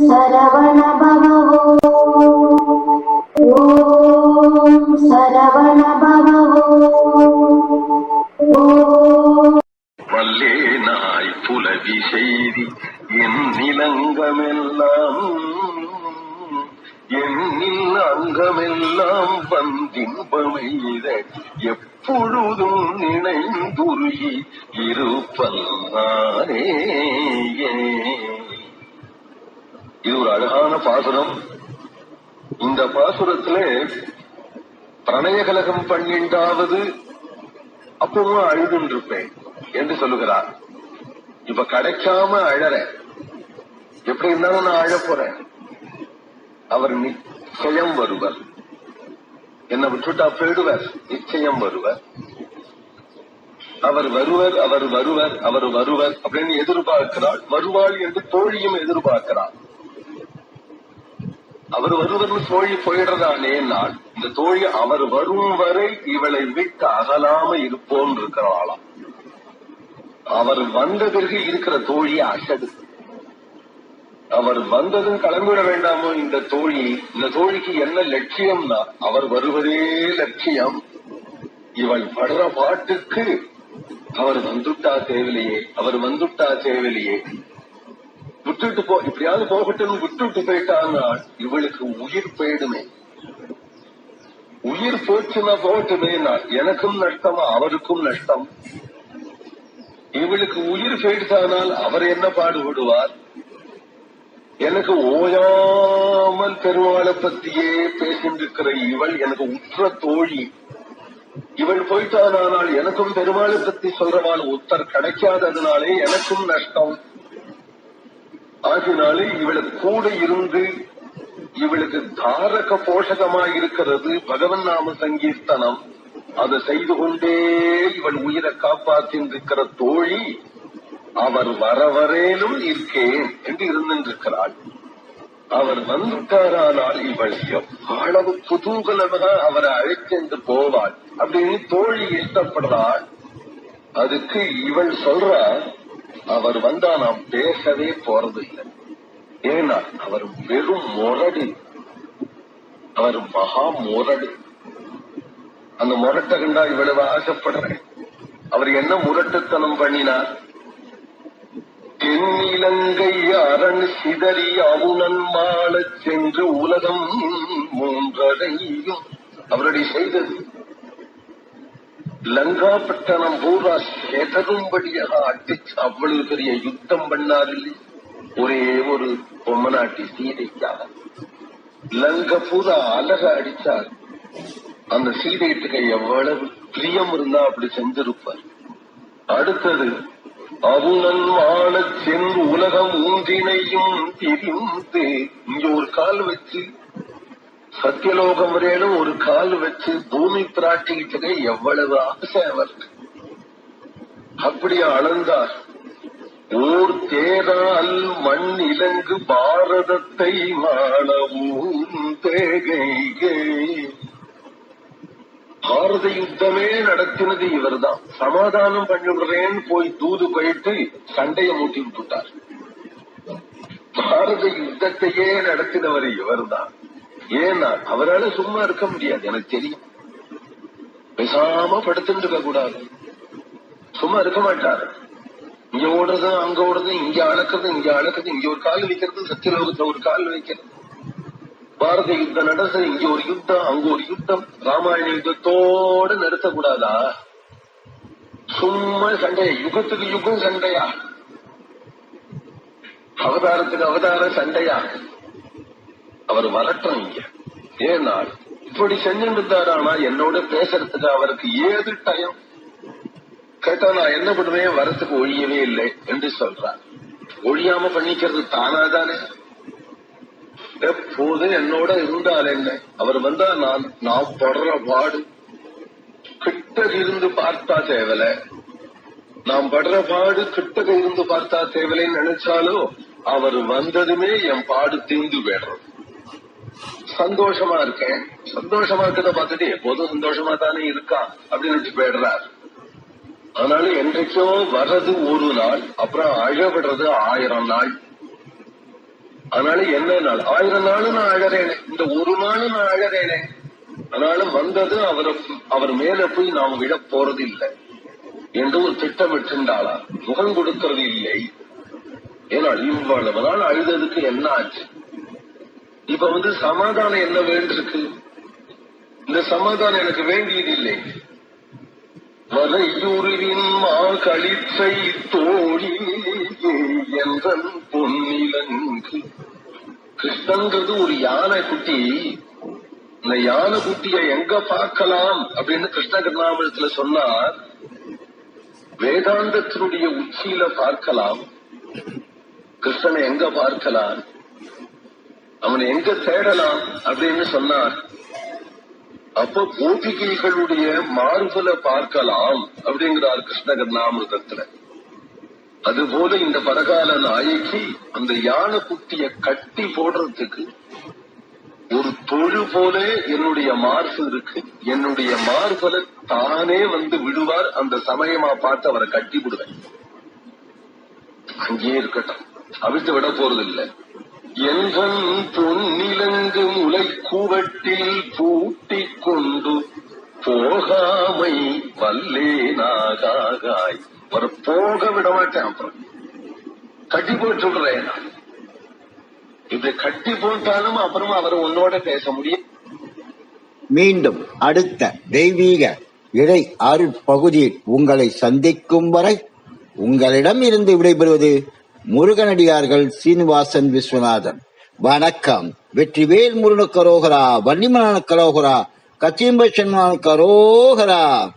சரவண பவோ ஓம் சரவண பவோ வல்லே நாய் புலவி செய்தி என் நிலங்கமெல்லாம் என்னில் அங்கமெல்லாம் வந்தின்பமெய்த எப்பொழுதும் நினைந்துருகி இருப்பல்லாரே இது ஒரு அழகான பாசுரம். இந்த பாசுரத்திலே பிரணய கலகம் பண்ணிண்டாவது அப்பவும் அழுதுன்னு இருப்பேன் என்று சொல்லுகிறார். இப்ப கிடைக்காம அழற. எப்படி இருந்தாலும் நான் அழ போறேன். அவர் நிச்சயம் வருவர். என்னை விட்டுட்டா போயிடுவர். நிச்சயம் வருவர். அவர் வருவர் அவர் வருவர் அவர் வருவர் அப்படின்னு எதிர்பார்க்கிறாள். வருவாள் என்று தோழியும் எதிர்பார்க்கிறாள். அவர் வருவர்னு தோழி போயிடுறதானே நாள் இந்த தோழி அவர் வரும் வரை இவளை விட்டு அகலாம இருப்போம் இருக்கிறாளாம். அவர் வந்த பிறகு இருக்கிற தோழி அசடு. அவர் வந்ததும் கிளம்பிட வேண்டாமோ இந்த தோழி? இந்த தோழிக்கு என்ன லட்சியம்னா அவர் வருவதே லட்சியம். இவள் படுற பாட்டுக்கு அவர் வந்துட்டா தேவையிலையே அவர் வந்துட்டா தேவையிலையே விட்டுட்டு போ இப்படியாவது போகட்டும் விட்டுட்டு போயிட்டாங்க இவளுக்கு உயிர் போயிடுமே. உயிர் போச்சுன்னா போகட்டுமே நான். எனக்கும் நஷ்டம் அவருக்கும் நஷ்டம். இவளுக்கு உயிர் போயிடுத்தானால் அவர் என்ன பாடுபடுவார் எனக்கு ஓயாமல் பெருமாளை பத்தியே பேசின்றிருக்கிற இவள் எனக்கு உற்ற தோழி. இவள் போயிட்டானால் எனக்கும் பெருமாளை பத்தி சொல்றவாள் உத்தர் கிடைக்காததுனாலே எனக்கும் நஷ்டம். ஆகினாலே இவளுக்கு கூட இருந்து இவளுக்கு தாரக போஷகமா இருக்கிறது பகவன் நாம சங்கீர்த்தனம். அதை செய்து கொண்டே இவள் உயிரை காப்பாற்றின்றிருக்கிற தோழி அவர் வரவரேலும் இருக்கேன் என்று இருந்திருக்கிறாள். அவர் வந்துட்டாரானால் இவள் எவ்வளவு குதூகலமாக அவரை அழைச்சென்று போவாள் அப்படின்னு தோழி இஷ்டப்படுறாள். அதுக்கு இவள் சொல்றா அவர் வந்தா நாம் பேசவே போறது இல்லை. ஏன்னா அவர் வெறும் முரடு. அவர் மகா முரடு. அந்த முரட்டை கண்டா இவ்வளவு ஆசைப்படுறேன். அவர் என்ன முரட்டுத்தனம் பண்ணினார்? தென்னிலங்கை அரண் சிதறி அவுணன் மாளச் சென்று உலகம் மூன்றடையும் அவருடைய செய்தது. லங்காப்பட்டணம் பூரா செதறும்படியாக அடிச்சு அவ்வளவு பெரிய யுத்தம் பண்ணாதில்லை. ஒரே ஒரு பொம்மநாட்டி சீதைக்காக. லங்க பூரா அழக அடிச்சார். அந்த சீதையத்துக்கு எவ்வளவு பிரியம் இருந்தா அப்படி செஞ்சிருப்பார். அடுத்தது அவுணன் வாழ சென்று உலகம் ஊன்றினையும் திரிந்து இங்க ஒரு கால் வச்சு சத்தியலோகம் வரையிலும் ஒரு கால் வச்சு பூமி பிராட்டிக்கிட்டதே எவ்வளவு ஆசை அவருக்கு அப்படி அளந்தார். ஓர் தேரால் மண் இலங்கு பாரதத்தை மாளவும் தேகைகே பாரத யுத்தமே நடத்தினது இவர்தான். சமாதானம் பண்ணிவிடுறேன்னு போய் தூது போயிட்டு சண்டையை மூட்டி விட்டுட்டார். பாரத யுத்தத்தையே நடத்தினவர் இவர்தான். ஏன்னா அவரால சும்மா இருக்க முடியாது. எனக்கு தெரியும். பேசாம படுத்துட்டு இருக்க கூடாது. சும்மா இருக்க மாட்டாரு. இங்க ஓடுறது அங்க ஓடுறது இங்க அளக்குறது இங்க அளக்குறது இங்க ஒரு கால் வைக்கிறது சத்தியலோகத்துல ஒரு கால் வைக்கிறது. பாரத யுத்தம் நடந்தது இங்க ஒரு யுத்தம் அங்க ஒரு யுத்தம். ராமாயண யுத்தத்தோட நிறுத்தக்கூடாதா? சும்மா சண்டையா? யுகத்துக்கு யுகம் சண்டையா? அவதாரத்துக்கு அவதார சண்டையா? அவர் வரட்டும் இங்க ஏன்னா இப்படி செஞ்சுட்டாரானா என்னோட பேசுறதுக்கு அவருக்கு ஏது டைம் கேட்டா நான் என்ன பண்ணுவேன்? வரத்துக்கு ஒழியவே இல்லை என்று சொல்றார். ஒழியாம பண்ணிக்கிறது தானாதானே? எப்போது என்னோட இருந்தால் என்ன? அவர் வந்தா நான் நான் படுற பாடு கிட்ட இருந்து பார்த்தா தேவல. நாம் படுற பாடு கிட்டக இருந்து பார்த்தா தேவலைன்னு நினைச்சாலும் அவர் வந்ததுமே என் பாடு தீந்து போயிடுறது. சந்தோஷமா இருக்கேன். சந்தோஷமா இருக்கிறத பார்த்துட்டு எப்போதும் சந்தோஷமா தானே இருக்கா அப்படின்னு போயிடுறார். அதனால என்றைக்கோ வர்றது ஒரு நாள் அப்புறம் அழவிடுறது ஆயிரம் நாள். அதனால என்ன நாள்? ஆயிரம் நாளும் நான் அழறேனே இந்த ஒரு நாளும் நான் அழறேனே அதனால வந்தது அவரை அவர் மேல போய் நாம் விட போறது இல்லை என்று ஒரு திட்டமிட்டிருந்தாளா முகம் கொடுக்கிறது இல்லை. ஏன்னா இவ்வளவு நாள் அழுததுக்கு என்ன ஆச்சு? இப்ப வந்து சமாதானம் என்ன வேண்டிருக்கு? இந்த சமாதானம் எனக்கு வேண்டியது இல்லை. வரையுருவின் மா கழிச்சை தோழி என்றன் பொன்னிலங்கு. கிருஷ்ணன்றது ஒரு யானை குட்டி. இந்த யானை குட்டிய எங்க பார்க்கலாம் அப்படின்னு கிருஷ்ண கர்ணாமிரத்துல சொன்னார். வேதாந்தத்தினுடைய உச்சியில பார்க்கலாம். கிருஷ்ணனை எங்க பார்க்கலாம்? அவனை எங்க தேடலாம் அப்படின்னு சொன்னார். அப்ப கோபிகைகளுடைய மார்புல பார்க்கலாம் அப்படிங்கிறார் கிருஷ்ண கர்ணாமிரதத்துல அதுபோல இந்த பரகால நாயகி அந்த யானை குட்டிய கட்டி போடுறதுக்கு ஒரு தொழு போல என்னுடைய மார்பு இருக்கு. என்னுடைய மார்பல தானே வந்து விடுவார். அந்த சமயமா பார்த்து அவரை கட்டி விடுவேன். அங்கேயே இருக்கட்டும். அவிழ்த்து விட போறது இல்லை எங்கன் பொன்னிலங்கு முளை கூவட்டில் பூட்டிக் கொண்டு போகாமை வல்லேனாகாய் ஒரு போக விட மாட்டேன் அப்புறம். கட்டி போட்டு சொல்றேன் நான். கட்டி போட்டாலும் அப்புறம் அவர் உன்னோட பேச முடியும். மீண்டும் அடுத்த தெய்வீக இறை அருட்பகுதியில் உங்களை சந்திக்கும் வரை உங்களிடம் இருந்து விடைபெறுவது முருகனடியார்கள் சீனிவாசன் விஸ்வநாதன். வணக்கம். வெற்றிவேல் முருகன் கரோகரா வன்னிமலான கரோகரா கச்சிம்பன் கரோகரா.